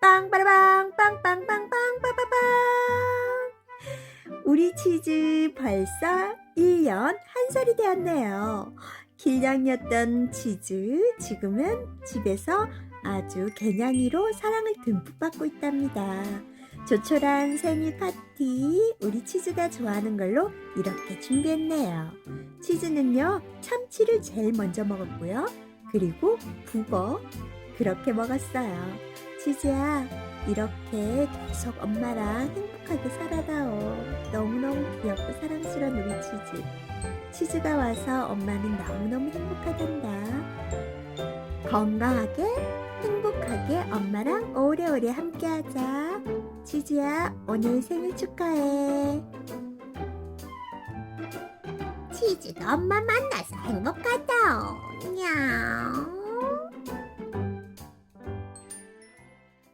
빵빠라빵 빵빵빵빵 빠빠빵 우리 치즈 벌써 1년 한 살이 되었네요. 길냥이었던 치즈 지금은 집에서 아주 개냥이로 사랑을 듬뿍 받고 있답니다. 조촐한 생일 파티 우리 치즈가 좋아하는 걸로 이렇게 준비했네요. 치즈는요 참치를 제일 먼저 먹었고요. 그리고 북어 그렇게 먹었어요. 치즈야, 이렇게 계속 엄마랑 행복하게 살아다오. 너무너무 귀엽고 사랑스러운 우리 치즈. 치즈가 와서 엄마는 너무너무 행복하단다. 건강하게, 행복하게 엄마랑 오래오래 함께하자. 치즈야, 오늘 생일 축하해. 치즈가 엄마 만나서 행복하다. 냥.